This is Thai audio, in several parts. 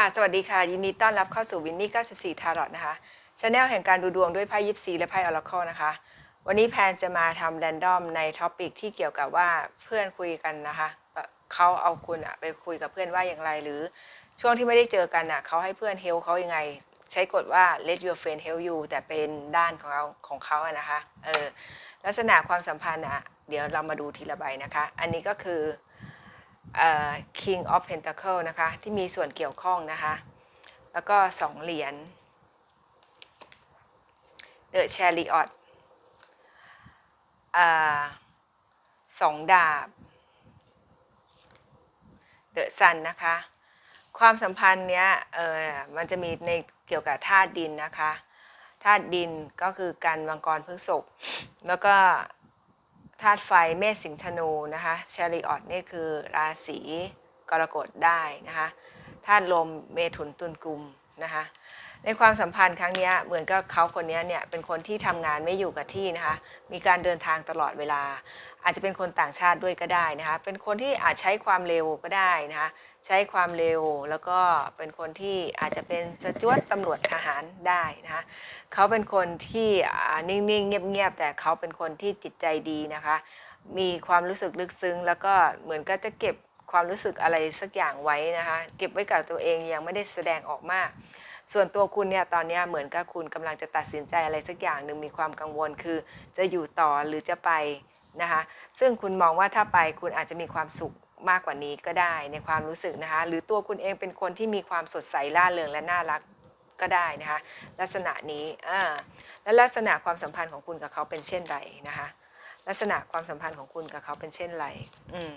ค่ะ สวัสดีค่ะ ยินดีต้อนรับเข้าสู่วินนี่94 ทารอตนะคะชาแนลแห่งการดูดวงด้วยไพ่ยิปซีและไพ่ออร์คนะคะ วันนี้แพนจะมาทำแรนดอมในท็อปิกที่เกี่ยวกับว่าเพื่อนคุยกันนะคะเขาเอาคุณอะไปคุยกับเพื่อนว่าอย่างไร หรือช่วงที่ไม่ได้เจอกันอะเขาให้เพื่อนเฮลเขายังไง ใช้กฎว่า let your friend help you แต่เป็นด้านของเขาของเขาอะนะคะเออลักษณะความสัมพันธ์อะเดี๋ยวเรามาดูทีละใบนะคะ อันนี้ก็คือ King of Pentacle นะคะ ที่มีส่วนเกี่ยวข้องนะคะ แล้วก็สองเหรียญ The Chariot อสองดาบ The Sun นะคะ ความสัมพันธ์เนี้ยเออมันจะมีในเกี่ยวกับธาตุดินนะคะธาตุดินก็คือกันมังกรพฤษภแล้วก็ ธาตุไฟเมษสิงห์ธนูนะคะชาริออตนี่คือราศีกรกฎได้นะคะธาตุลมเมถุนตุลกุมนะคะในความสัมพันธ์ครั้งนี้เหมือนกับเขาคนนี้เนี่ยเป็นคนที่ทำงานไม่อยู่กับที่นะคะมีการเดินทางตลอดเวลา อาจจะเป็นคนต่างชาติด้วยก็ได้นะคะเป็นคนที่อาจใช้ความเร็วก็ได้นะคะ ใช้ความเร็วแล้วก็เป็นคนที่อาจจะเป็นสจวตตำรวจทหารได้นะคะเขาเป็นคนที่นิ่งๆ เงียบๆ แต่เขาเป็นคนที่จิตใจดีนะคะ มีความรู้สึกลึกซึ้ง แล้วก็เหมือนก็จะเก็บความรู้สึกอะไรสักอย่างไว้นะคะ เก็บไว้กับตัวเองยังไม่ได้แสดงออกมาก ส่วนตัวคุณเนี่ยตอนนี้เหมือนกับคุณกำลังจะตัดสินใจอะไรสักอย่างหนึ่งมีความกังวลคือจะอยู่ต่อหรือจะไปนะคะ ซึ่งคุณมองว่าถ้าไปคุณอาจจะมีความสุข มากกว่านี้ก็ได้ในความรู้สึกนะคะ หรือตัวคุณเองเป็นคนที่มีความสดใสร่าเริงและน่ารักก็ได้นะคะ ลักษณะนี้อ่าและลักษณะความสัมพันธ์ของคุณกับเขาเป็นเช่นไรนะคะ ลักษณะความสัมพันธ์ของคุณกับเขาเป็นเช่นไรอืม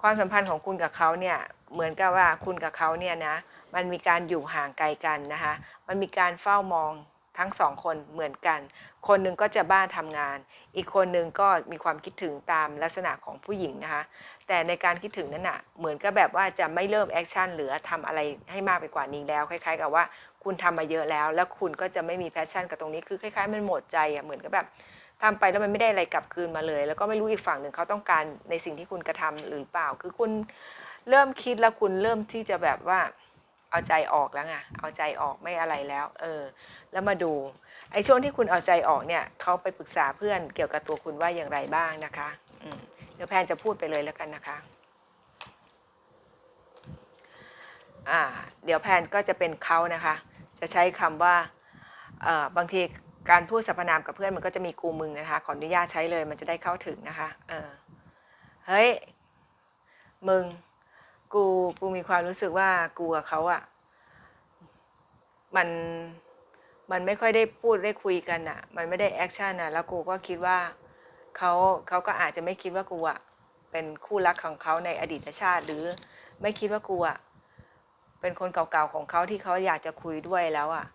ความสัมพันธ์ของคุณกับเขาเนี่ยเหมือนกับว่าคุณกับเขาเนี่ยนะมันมีการอยู่ห่างไกลกันนะคะ มันมีการเฝ้ามอง ทั้งสองคนเหมือนกัน คนหนึ่งก็จะบ้านทำงาน อีกคนหนึ่งก็มีความคิดถึงตามลักษณะของผู้หญิงนะคะ แต่ในการคิดถึงนั้นน่ะ เหมือนกับแบบว่าจะไม่เริ่มแอคชั่นหรือทำอะไรให้มากไปกว่านี้แล้ว คล้าย ๆ กับว่าคุณทำมาเยอะแล้ว แล้วคุณก็จะไม่มีแพชชั่นกับตรงนี้คือคล้ายๆ มันหมดใจอะเหมือนกับแบบทำไปแล้วมันไม่ได้อะไรกลับคืนมาเลย แล้วก็ไม่รู้อีกฝั่งหนึ่งเขาต้องการในสิ่งที่คุณกระทำหรือเปล่า คือคุณเริ่มคิดแล้วคุณเริ่มที่จะแบบว่า เอาใจออกแล้วไงเอาใจออกไม่อะไรแล้ว เออ แล้วมาดูไอ้ช่วงที่คุณเอาใจออกเนี่ยเขาไปปรึกษาเพื่อนเกี่ยวกับตัวคุณว่าอย่างไรบ้างนะคะอืเดี๋ยวแพนจะพูดไปเลยแล้วกันนะคะอ่าเดี๋ยวแพนก็จะเป็นเขานะคะ จะใช้คำว่าเอ่อบางทีการพูดสรรพนามกับเพื่อนมันก็จะมีกูมึงนะคะ ขออนุญาตใช้เลยมันจะได้เข้าถึงนะคะ เออเฮ้ยมึง กูกูมีความรู้สึกว่ากูกับเขาอะมันมันไม่ค่อยได้พูดได้คุยกันอะมันไม่ได้แอคชั่นอะแล้วกูก็คิดว่าเขาเขาก็อาจจะไม่คิดว่ากูอะเป็นคู่รักของเขาในอดีตชาติ หรือไม่คิดว่ากูอะเป็นคนเก่าๆของเขาที่เขาอยากจะคุยด้วยแล้วอะ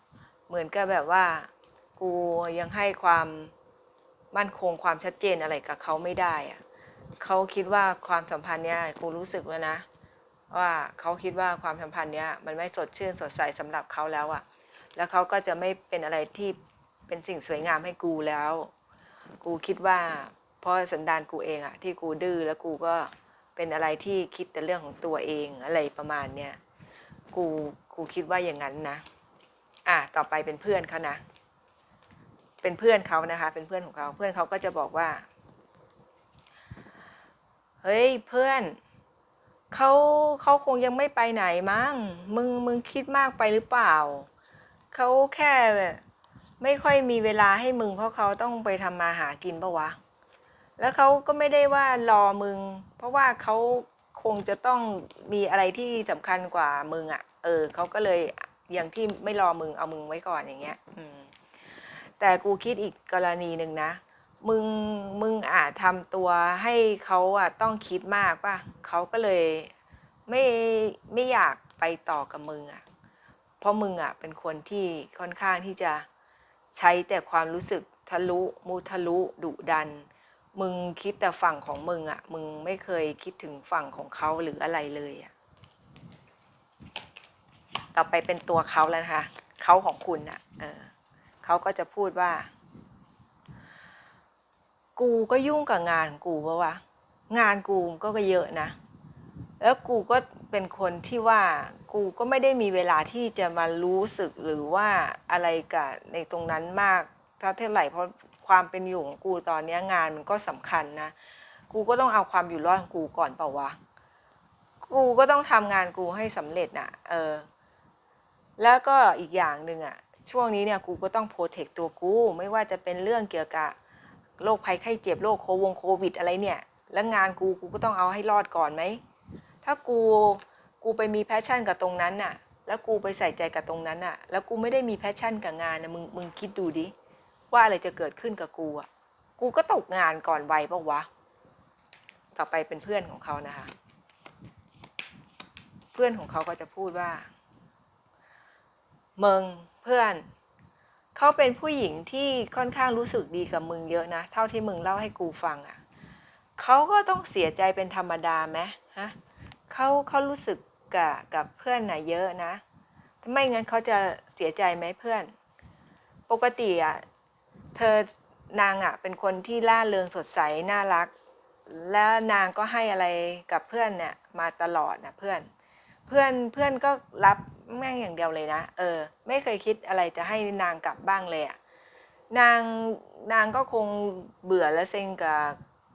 เหมือนกับแบบว่า กูยังให้ความมั่นคงความชัดเจนอะไรกับเขาไม่ได้อะเขาคิดว่าความสัมพันธ์เนี้ยกูรู้สึกว่านะ ว่าเขาคิดว่าความสัมพันธ์เนี้ยมันไม่สดชื่นสดใสสำหรับเขาแล้วอะแล้วเขาก็จะไม่เป็นอะไรที่เป็นสิ่งสวยงามให้กูแล้ว กูคิดว่าเพราะสันดานกูเองอะที่กูดื้อแล้วกูก็เป็นอะไรที่คิดแต่เรื่องของตัวเองอะไรประมาณเนี้ยกูกูคิดว่าอย่างนั้นนะ อะต่อไปเป็นเพื่อนเขานะ เป็นเพื่อนเขานะคะ เป็นเพื่อนของเขาเพื่อนเขาก็จะบอกว่า เฮ้ยเพื่อน เขาเขาคงยังไม่ไปไหนมั้ง มึงมึงคิดมากไปหรือเปล่า เขาแค่ไม่ค่อยมีเวลาให้มึงเพราะเขาต้องไปทำมาหากินปะวะ แล้วเขาก็ไม่ได้ว่ารอมึง เพราะว่าเขาคงจะต้องมีอะไรที่สำคัญกว่ามึงอะ่ะ เออเขาก็เลยอย่างที่ไม่รอมึงเอามึงไว้ก่อนอย่างเงี้ย อืมแต่กูคิดอีกกรณีหนึ่งนะ มึงมึงอาจทำตัวให้เขาอะต้องคิดมากป่ะเขาก็เลยไม่ไม่อยากไปต่อกับมึงอะเพราะมึงอะเป็นคนที่ค่อนข้างที่จะใช้แต่ความรู้สึกทะลุมุทะลุดุดัน มึงคิดแต่ฝั่งของมึงอะมึงไม่เคยคิดถึงฝั่งของเขาหรืออะไรเลยอะต่อไปเป็นตัวเขาแล้วนะคะเขาของคุณอะเออเขาก็จะพูดว่า กูก็ยุ่งกับงานกูปะวะงานกูก็ก็เยอะนะ แล้วกูก็เป็นคนที่ว่ากูก็ไม่ได้มีเวลาที่จะมารู้สึกหรือว่าอะไรกับในตรงนั้นมากเท่าเท่าไหร่เพราะความเป็นอยู่ของกูตอนนี้งานมันก็สำคัญนะ กูก็ต้องเอาความอยู่รอดของกูก่อนเปล่าวะกูก็ต้องทำงานกูให้สำเร็จน่ะ เออ แล้วก็อีกอย่างหนึ่งอะ ช่วงนี้เนี่ยกูก็ต้องโปรเทคตัวกู ไม่ว่าจะเป็นเรื่องเกี่ยวกับ โรคภัยไข้เจ็บโรคโควงโควิดอะไรเนี่ย แล้วงานกูกูก็ต้องเอาให้รอดก่อนไหม ถ้ากูกูไปมีแพชชั่นกับตรงนั้นน่ะ แล้วกูไปใส่ใจกับตรงนั้นน่ะ แล้วกูไม่ได้มีแพชชั่นกับงานนะมึงมึงคิดดูดิ ว่าอะไรจะเกิดขึ้นกับกูอะ กูก็ตกงานก่อนวัยปะวะ ต่อไปเป็นเพื่อนของเขานะคะ เพื่อนของเขาก็จะพูดว่ามึงเพื่อน เขาเป็นผู้หญิงที่ค่อนข้างรู้สึกดีกับมึงเยอะนะ เท่าที่มึงเล่าให้กูฟังอะ่ะเขาก็ต้องเสียใจเป็นธรรมดาไหมฮะเขาเขารู้สึกกับกับเพื่อนน่ะเยอะนะถ้าไมงั้นเขาจะเสียใจไหมเพื่อน ปกติอะเธอนางอะเป็นคนที่ล่าเริงสดใสน่ารัก แล้วนางก็ให้อะไรกับเพื่อนเนี่ยมาตลอดนะเพื่อน เพื่อนเพื่อนก็รับ แม่งอย่างเดียวเลยนะ เออ ไม่เคยคิดอะไรจะให้นางกลับบ้างเลยอะ่ะนางนางก็คงเบื่อและเซ็งกับ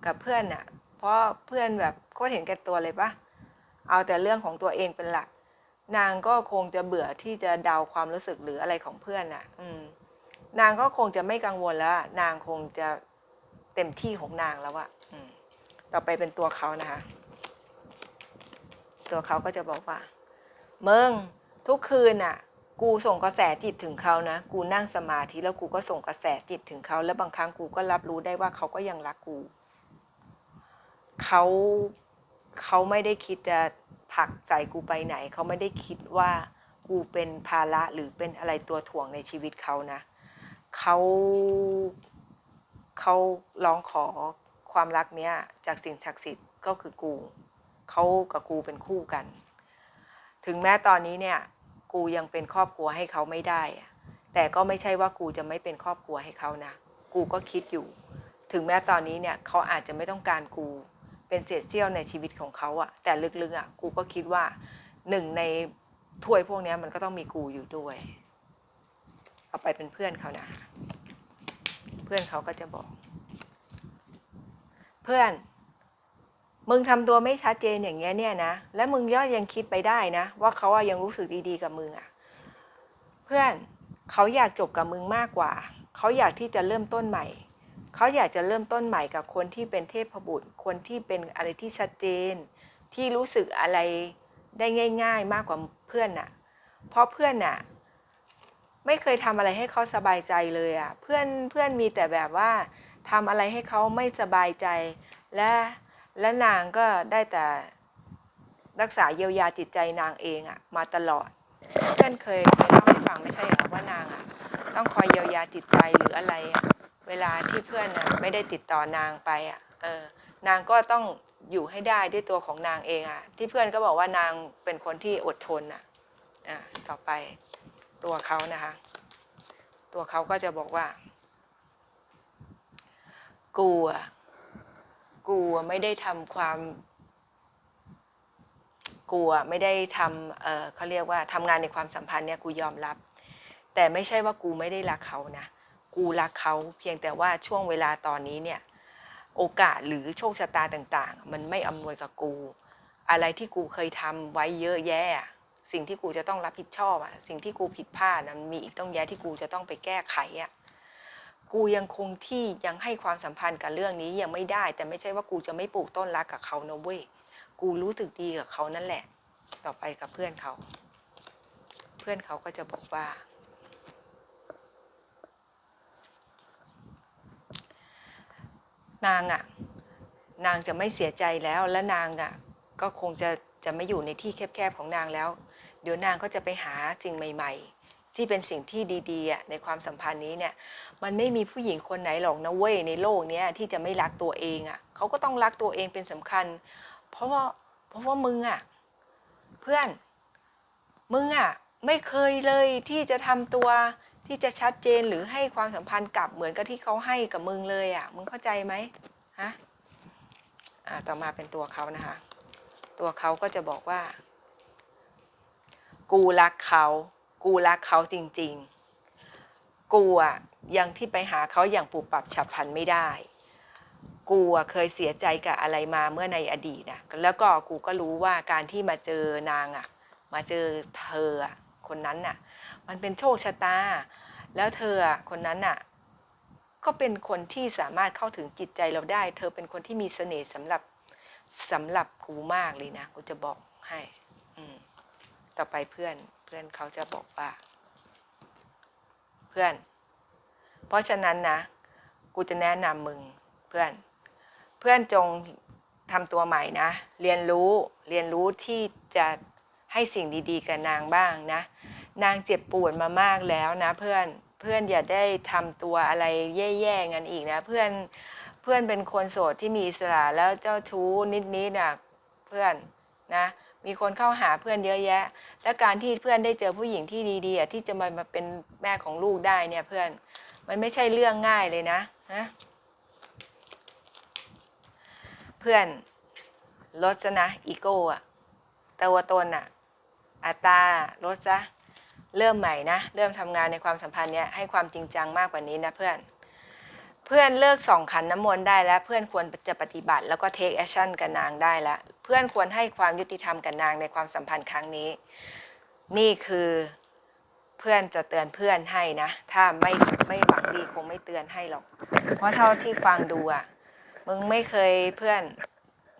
กับเพื่อนน่ะเพราะเพื่อนแบบโคตรเห็นแก่ตัวเลยปะเอาแต่เรื่องของตัวเองเป็นหลัก นางก็คงจะเบื่อที่จะเดาความรู้สึกหรืออะไรของเพื่อนน่ะอืม นางก็คงจะไม่กังวลแล้ว นางคงจะเต็มที่ของนางแล้วอะอืม ต่อไปเป็นตัวเขานะคะ ตัวเขาก็จะบอกว่าเมึง ทุกคืนน่ะ กูส่งกระแสจิตถึงเขานะ กูนั่งสมาธิแล้วกูก็ส่งกระแสจิตถึงเขา แล้วบางครั้งกูก็รับรู้ได้ว่าเขาก็ยังรักกู เขาเขาไม่ได้คิดจะผลักใจกูไปไหน เขาไม่ได้คิดว่ากูเป็นภาระหรือเป็นอะไรตัวถ่วงในชีวิตเขานะ เขาเขาร้องขอความรักเนี้ยจากสิ่งศักดิ์สิทธิ์ก็คือกู เขากับกูเป็นคู่กัน ถึงแม้ตอนนี้เนี่ยกูยังเป็นครอบครัวให้เขาไม่ได้ แต่ก็ไม่ใช่ว่ากูจะไม่เป็นครอบครัวให้เขานะ กูก็คิดอยู่ ถึงแม้ตอนนี้เนี่ยเขาอาจจะไม่ต้องการกูเป็นเศษเสี้ยวในชีวิตของเขาอะแต่ลึกๆอะกูก็คิดว่าหนึ่งในถ้วยพวกนี้มันก็ต้องมีกูอยู่ด้วย เอาไปเป็นเพื่อนเขานะ เพื่อนเขาก็จะบอก เพื่อน มึงทำตัวไม่ชัดเจนอย่างเงี้ยเนี่ยนะ และมึงย่อยังคิดไปได้นะ ว่าเขาอะยังรู้สึกดีๆกับมึงอะเพื่อนเขาอยากจบกับมึงมากกว่า เขาอยากที่จะเริ่มต้นใหม่ เขาอยากจะเริ่มต้นใหม่กับคนที่เป็นเทพบุตร คนที่เป็นอะไรที่ชัดเจน ที่รู้สึกอะไรได้ง่าย ๆ มากกว่าเพื่อนน่ะ เพราะเพื่อนน่ะ ไม่เคยทำอะไรให้เขาสบายใจเลยอะเพื่อนเพื่อนมีแต่แบบว่าทำอะไรให้เขาไม่สบายใจและ และนางก็ได้แต่รักษาเยียวยาจิตใจนางเองอะมาตลอด เพื่อนเคยเคยเล่าให้ฟังไม่ใช่เหรอว่านางอะต้องคอยเยียวยาจิตใจหรืออะไรอะเวลาที่เพื่อนอะไม่ได้ติดต่อนางไปอะเออนางก็ต้องอยู่ให้ได้ด้วยตัวของนางเองอะที่เพื่อนก็บอกว่านางเป็นคนที่อดทนอะอะต่อไปตัวเขานะคะ ตัวเขาก็จะบอกว่า กูอะ กูอะไม่ได้ทำความกูอะไม่ได้ทำเออเขาเรียกว่าทำงานในความสัมพันธ์เนี่ยกูยอมรับ แต่ไม่ใช่ว่ากูไม่ได้รักเขานะกูรักเขาเพียงแต่ว่าช่วงเวลาตอนนี้เนี่ยโอกาสหรือโชคชะตาต่างๆ มันไม่อำนวยกับกู อะไรที่กูเคยทำไว้เยอะแยะ สิ่งที่กูจะต้องรับผิดชอบอะสิ่งที่กูผิดพลาดมันมีอีกต้องแยะที่กูจะต้องไปแก้ไขอะ กูยังคงที่ยังให้ความสัมพันธ์กับเรื่องนี้ยังไม่ได้ แต่ไม่ใช่ว่ากูจะไม่ปลูกต้นรักกับเขานะเว้ยกูรู้สึกดีกับเขานั่นแหละ ต่อไปกับเพื่อนเขา เพื่อนเขาก็จะบอกว่า นางอะนางจะไม่เสียใจแล้วและนางอะ ก็คงจะจะไม่อยู่ในที่แคบๆของนางแล้ว เดี๋ยวนางก็จะไปหาสิ่งใหม่ ๆ ที่เป็นสิ่งที่ดีๆในความสัมพันธ์นี้เนี่ยมันไม่มีผู้หญิงคนไหนหรอกนะเว้ยในโลกนี้ที่จะไม่รักตัวเองอะ่ะเขาก็ต้องรักตัวเองเป็นสำคัญ เพราะว่าเพราะว่ามึงอะ่ะเพื่อนมึงอะ่ะไม่เคยเลยที่จะทำตัวที่จะชัดเจนหรือให้ความสัมพันธ์กลับเหมือนกับที่เขาให้กับมึงเลยอะ่ะมึงเข้าใจไหมฮะอ่าต่อมาเป็นตัวเขานะคะ ตัวเขาก็จะบอกว่า กูรักเขา กูรักเขาจริง ๆ กูอะยังที่ไปหาเขาอย่างปรับปรับฉับพลันไม่ได้ กูอะเคยเสียใจกับอะไรมาเมื่อในอดีตนะแล้วก็กูก็รู้ว่าการที่มาเจอนางอะมาเจอเธอคนนั้นน่ะ มันเป็นโชคชะตา แล้วเธอคนนั้นน่ะ ก็เป็นคนที่สามารถเข้าถึงจิตใจเราได้ เธอเป็นคนที่มีเสน่ห์สำหรับสำหรับกูมากเลยนะกูจะบอกให้ อืม ต่อไปเพื่อน พื่อนเขาจะบอกว่า เพื่อน เพราะฉะนั้นนะ กูจะแนะนำมึงเพื่อน เพื่อนจงทำตัวใหม่นะ เรียนรู้เรียนรู้ที่จะให้สิ่งดีๆ กับนางบ้างนะ นางเจ็บปวดมามากแล้วนะเพื่อนเพื่อนอย่าได้ทำตัวอะไรแย่ๆงั้นอีกนะ เพื่อนเพื่อนเป็นคนโสดที่มีอิสระแล้วเจ้าชู้นิดๆน่ะเพื่อนนะ มีคนเข้าหาเพื่อนเยอะแยะ และการที่เพื่อนได้เจอผู้หญิงที่ดีๆที่จะมามาเป็นแม่ของลูกได้เนี่ยเพื่อนมันไม่ใช่เรื่องง่ายเลยนะฮะเพื่อนลดซะนะอีโก้อะตัวตนอะอัตตาลดซะเริ่มใหม่นะ เริ่มทำงานในความสัมพันธ์เนี้ยให้ความจริงจังมากกว่านี้นะเพื่อน พื่อนเลิกส่องขันน้ำมนต์ได้แล้ว เพื่อนควรจะปฏิบัติแล้วก็เทคแอคชั่นกับนางได้แล้ว เพื่อนควรให้ความยุติธรรมกับนางในความสัมพันธ์ครั้งนี้ นี่คือเพื่อนจะเตือนเพื่อนให้นะ ถ้าไม่ไม่หวังดีคงไม่เตือนให้หรอก เพราะเท่าที่ฟังดูอะมึงไม่เคยเพื่อน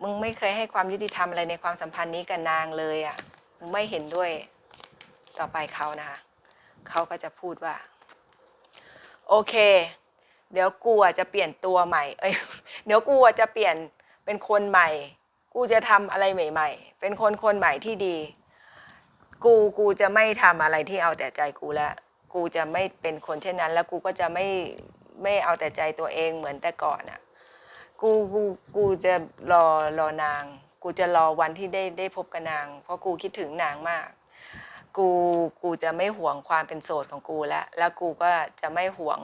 มึงไม่เคยให้ความยุติธรรมอะไรในความสัมพันธ์นี้กับนางเลยอะมึงไม่เห็นด้วยต่อไปเขานะคะเขาก็จะพูดว่า โอเค เดี๋ยวกูอะจะเปลี่ยนตัวใหม่ เอ้ย เดี๋ยวกูอะจะเปลี่ยนเป็นคนใหม่ กูจะทำอะไรใหม่ ๆ เป็นคนคนใหม่ที่ดี กูกูจะไม่ทำอะไรที่เอาแต่ใจกูแล้ว กูจะไม่เป็นคนเช่นนั้น แล้วกูก็จะไม่ไม่เอาแต่ใจตัวเองเหมือนแต่ก่อนอะ กูกูกูจะรอรอนาง กูจะรอวันที่ได้ได้พบกับนาง เพราะกูคิดถึงนางมาก กูกูจะไม่หวงความเป็นโสดของกูแล้ว แล้วกูก็จะไม่หวง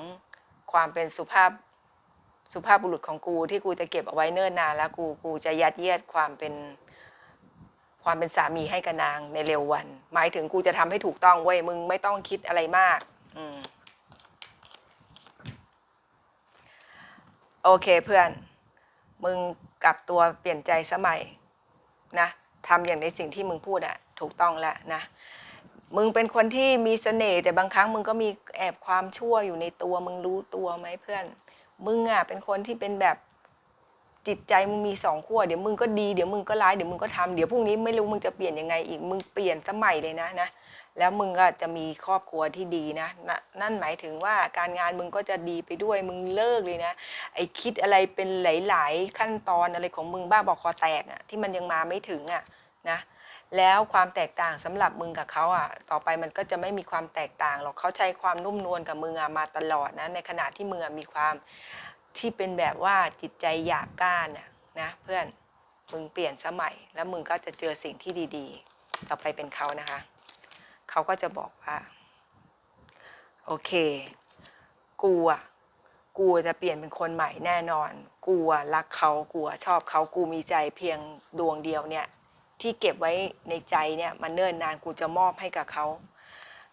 ความเป็นสุภาพสุภาพบุรุษของกูที่กูจะเก็บเอาไว้เนิ่นนานแล้วกูกูจะยัดเยียดความเป็นความเป็นสามีให้กับนางในเร็ววัน หมายถึงกูจะทำให้ถูกต้องเว้ยมึงไม่ต้องคิดอะไรมาก อืมโอเคเพื่อน มึงกลับตัวเปลี่ยนใจสมัยนะทำอย่างในสิ่งที่มึงพูดอะถูกต้องแล้วนะ มึงเป็นคนที่มีเสน่ห์แต่บางครั้งมึงก็มีแอบความชั่วอยู่ในตัว มึงรู้ตัวไหมเพื่อน มึงอะเป็นคนที่เป็นแบบจิตใจมึงมีสองขั้วเดี๋ยวมึงก็ดีเดี๋ยวมึงก็ร้ายเดี๋ยวมึงก็ทำเดี๋ยวพรุ่งนี้ไม่รู้มึงจะเปลี่ยนยังไงอีกมึงเปลี่ยนสมัยเลยนะนะแล้วมึงก็จะมีครอบครัวที่ดีนะนนั่นหมายถึงว่าการงานมึงก็จะดีไปด้วยมึงเลิกเลยนะ ไอคิดอะไรเป็นหลาย ๆ ขั้นตอนอะไรของมึงบ้าบอกคอแตกอะที่มันยังมาไม่ถึงอะนะ แล้วความแตกต่างสำหรับมึงกับเขาอะ ต่อไปมันก็จะไม่มีความแตกต่างหรอกเขาใช้ความนุ่มนวลกับมึงอะมาตลอดนะในขณะที่มึงอะมีความที่เป็นแบบว่าจิตใจหยาบก้านะนะเพื่อนมึงเปลี่ยนสมัย แล้วมึงก็จะเจอสิ่งที่ดี ๆ ต่อไปเป็นเขานะคะ เขาก็จะบอกว่า โอเค กูอะกูจะเปลี่ยนเป็นคนใหม่แน่นอน กูรักเขากูชอบเขากูมีใจเพียงดวงเดียวเนี่ย ที่เก็บไว้ในใจเนี่ยมันเนิ่นนานกูจะมอบให้กับเขา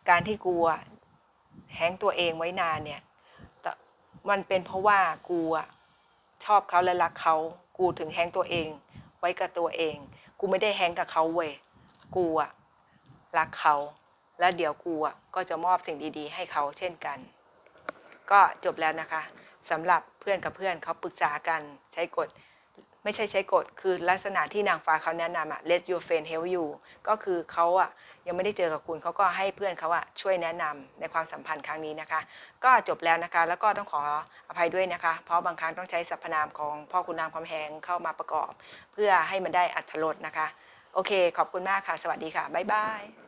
การที่กูอะแฮงตัวเองไว้นานเนี่ยมันเป็นเพราะว่ากูชอบเขาและรักเขากูถึงแฮงตัวเอง ไว้กับตัวเอง กูไม่ได้แฮงกับเขาเว้ยกูอะรักเขา แล้วเดี๋ยวกูอะก็จะมอบสิ่งดีๆ ให้เขาเช่นกัน ก็จบแล้วนะคะสำหรับเพื่อนกับเพื่อนเขาปรึกษากันใช้กฎ ไม่ใช่ใช้กฎคือลักษณะที่นางฟ้าเขาแนะนำอะ let your friend help you ก็คือเขาอะยังไม่ได้เจอกับคุณเขาก็ให้เพื่อนเขาอะช่วยแนะนำในความสัมพันธ์ครั้งนี้นะคะ ก็จบแล้วนะคะ แล้วก็ต้องขออภัยด้วยนะคะ เพราะบางครั้งต้องใช้สรรพนามของพ่อคุณนามคำแหงเข้ามาประกอบ เพื่อให้มันได้อัธรสนะคะ โอเค ขอบคุณมากค่ะ สวัสดีค่ะ บ๊ายบาย